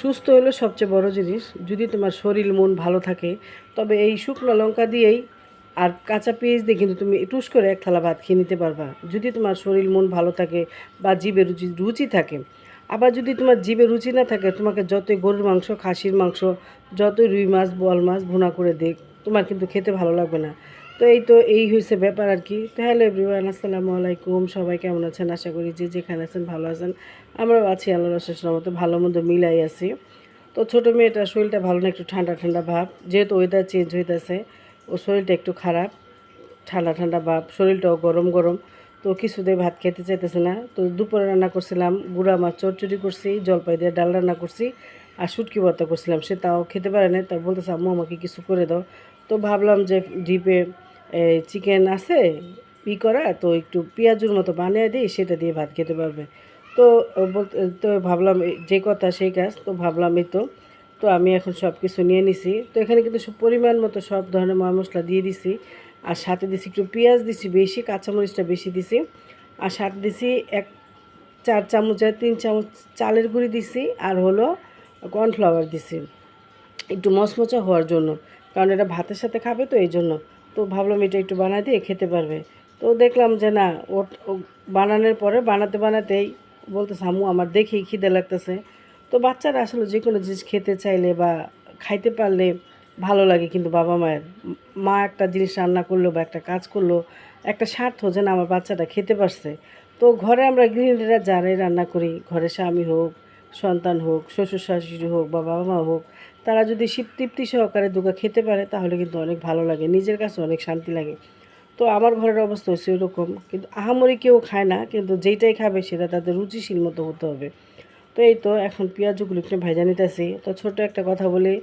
সুস্থ হলো সবচেয়ে বড় জিনিস। যদি তোমার শরীর, মন ভালো থাকে, তবে এই শুকনো লঙ্কা দিয়েই আর কাঁচা পেঁয়াজ দিয়ে কিন্তু তুমি টুস করে এক থালা ভাত খেয়ে নিতে পারবা। যদি তোমার শরীর, মন ভালো থাকে বা জিভে রুচি রুচি থাকে। আবার যদি তোমার জিভে রুচি না থাকে, তোমাকে যতই গরুর মাংস, খাসির মাংস, যতই রুই মাছ, বোয়াল মাছ ভুনা করে দেখ, তোমার কিন্তু খেতে ভালো লাগবে না। তো এই তো এই হয়েছে ব্যাপার আর কি। তো হ্যালো এভরিওয়ান, আসসালামু আলাইকুম। সবাই কেমন আছেন? আশা করি যে যেখানে আছেন ভালো আছেন। আমরাও আছি আল্লাহ রসের মতো, ভালো মন্দ মিলাই আছি। তো ছোটো মেয়েটার শরীরটা ভালো না, একটু ঠান্ডা ঠান্ডা ভাব। যেহেতু ওয়েদার চেঞ্জ হইতেছে, ও শরীরটা একটু খারাপ, ঠান্ডা ঠান্ডা ভাব। শরীরটাও গরম গরম। তো কিছুতেই ভাত খেতে চাইতেছে না। তো দুপুরে রান্না করছিলাম, গুঁড়া মাছ চচ্চড়ি করছি, জলপাই দিয়ে ডাল রান্না করছি, আর শুটকি ভর্তা করছিলাম। সে তাও খেতে পারে না তা বলতেছে, আম্মু, আমাকে কিছু করে দাও। তো ভাবলাম যে ডিপে চিকেন আছে, ই করা, তো একটু পেঁয়াজুর মতো বানিয়ে দিই, সেটা দিয়ে ভাত খেতে পারবে। তো তো ভাবলাম যে কথা সেই কাজ, তো ভাবলাম এই তো। তো আমি এখন সব কিছু নিয়ে নিছি। তো এখানে কিন্তু সব পরিমাণ মতো সব ধরনের মশলা দিয়ে দিছি। আর সাথে দিছি একটু পেঁয়াজ দিছি বেশি, কাঁচামরিচটা বেশি দিছি। আর সাথে দিছি এক, চার চামচের তিন চামচ চালের গুঁড়ি দিছি। আর হলো কর্নফ্লাওয়ার দিছি। একটু মচমচা হওয়ার জন্য। কারণ এটা ভাতের সাথে খাবে তো এই জন্য। তো ভাবলাম এটা একটু বানাই দিয়ে খেতে পারবে। তো দেখলাম যে না ও বানানোর পরে বানাতে বানাতেই বলতে আম্মু, আমার দেখেই খিদে লাগতেছে। তো বাচ্চারা আসলে যে কোনো জিনিস খেতে চাইলে বা খাইতে পারলে ভালো লাগে কিন্তু বাবা মায়ের। মা একটা জিনিস রান্না করল বা একটা কাজ করল, একটা স্বার্থ যে না, আমার বাচ্চাটা খেতে পারছে। তো ঘরে আমরা গৃহিণীরা যারাই রান্না করি, ঘরে স্বামী হোক সন্তান হোক, শ্বশুর শাশুড়ি হোক বা বাবা মা হোক, তারা যদি শীত তৃপ্তি সহকারে দুগা খেতে পারে, তাহলে কিন্তু অনেক ভালো লাগে। নিজের কাছে অনেক শান্তি লাগে। তো আমার ঘরের অবস্থা হচ্ছে এরকম। কিন্তু আহামরি কেউ খায় না, কিন্তু যেইটাই খাবে সেটা তাদের রুচিশীল মতো হতে হবে। তো এই তো এখন পেঁয়াজগুলো একটু ভেজা নিতেছি। তো ছোট একটা কথা বলি।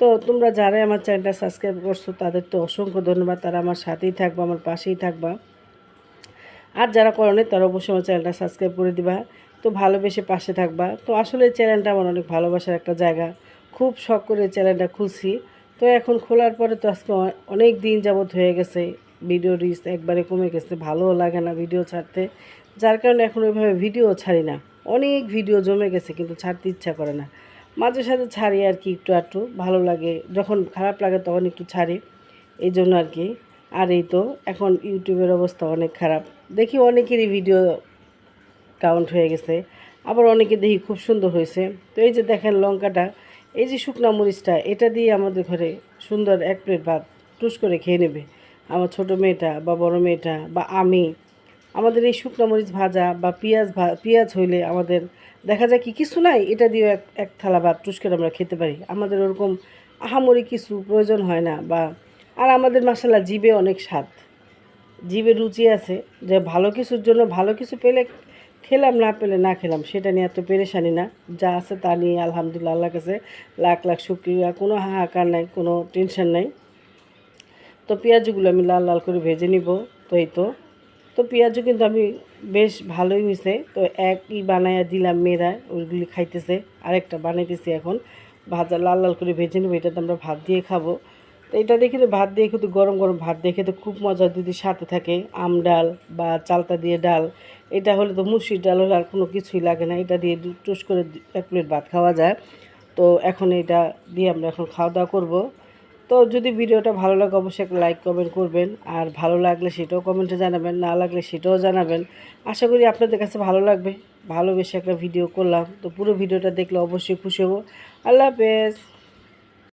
তো তোমরা যারাই আমার চ্যানেলটা সাবস্ক্রাইব করছ, তাদের তো অসংখ্য ধন্যবাদ। তারা আমার সাথেই থাকবা, আমার পাশেই থাকবা। আর যারা করেনি, তারা অবশ্যই আমার চ্যানেলটা সাবস্ক্রাইব করে দিবা। তো ভালোবেসে পাশে থাকবা। তো আসলে চ্যানেলটা আমার অনেক ভালোবাসার একটা জায়গা। খুব শখ করে চ্যানেলটা খুলছি। তো এখন খোলার পরে তো আজকে অনেক দিন যাবৎ হয়ে গেছে। ভিডিও রিচ একবারে কমে গেছে। ভালোও লাগে না ভিডিও ছাড়তে। যার কারণে এখন ওইভাবে ভিডিও ছাড়ি না। অনেক ভিডিও জমে গেছে কিন্তু ছাড়তে ইচ্ছা করে না। মাঝে সাঝে ছাড়ি আর কি একটু একটু ভালো লাগে। যখন খারাপ লাগে তখন একটু ছাড়ি। এই জন্য আর কি। আর এই তো, এখন ইউটিউবের অবস্থা অনেক খারাপ। দেখি অনেকেরই ভিডিও কাউন্ট হয়ে গেছে। আবার অনেকে দেখি খুব সুন্দর হয়েছে। তো এই যে দেখেন লঙ্কাটা, এই যে শুকনা মরিচটা, এটা দিয়ে আমাদের ঘরে সুন্দর এক প্লেট ভাত টুস করে খেয়ে নেবে। আমার ছোট মেয়েটা বা বড় মেয়েটা বা আমি, আমাদের এই শুকনা মরিচ ভাজা বা পেঁয়াজ ভা, পেঁয়াজ হইলে আমাদের দেখা যায় কি, কিছু নাই, এটা দিয়েও এক এক থালা ভাত টুস করে আমরা খেতে পারি। আমাদের ওরকম আহামরি কিছু প্রয়োজন হয় না বা, আর আমাদের মশলা জিভে অনেক স্বাদ। জিভে রুচি আছে যে ভালো কিছুর জন্য ভালো কিছু পেলে খেলাম না পেলে না খেলাম, সেটা নিয়ে এত পেরেশানি না। যা আছে তা নিয়ে আলহামদুলিল্লাহ আল্লাহ কাছে লাখ লাখ শুক্রিয়া। কোনো হাহাকার নাই, কোনো টেনশন নাই। তো পেঁয়াজগুলো আমি লাল লাল করে ভেজে নিব, তো এই তো। তো পেঁয়াজও কিন্তু আমি বেশ ভালোই হয়েছে তো একই বানাইয়া দিলাম মেয়েরা, ওইগুলি খাইতেছে। আরেকটা বানাইতেছি এখন। ভাজা লাল লাল করে ভেজে নেব, এটাতে আমরা ভাত দিয়ে খাব। তো এটা দেখে তো ভাত দিয়ে কিন্তু গরম গরম ভাত দেখে তো খুব মজা যদি সাথে থাকে, আম ডাল বা চালতা দিয়ে ডাল, এটা হলে তো মুসুর ডাল হলে আর কোনো কিছুই লাগে না। এটা দিয়ে টুস করে এক প্লেট ভাত খাওয়া যায়। তো এখন এটা দিয়ে আমরা এখন খাওয়া দাওয়া করব। তো যদি ভিডিওটা ভালো লাগে অবশ্যই একটা লাইক কমেন্ট করবেন। আর ভালো লাগলে সেটাও কমেন্টে জানাবেন, না লাগলে সেটাও জানাবেন। আশা করি আপনাদের কাছে ভালো লাগবে। ভালোবেসে একটা ভিডিও করলাম। তো পুরো ভিডিওটা দেখলে অবশ্যই খুশি হব। আল্লাহ হাফেজ।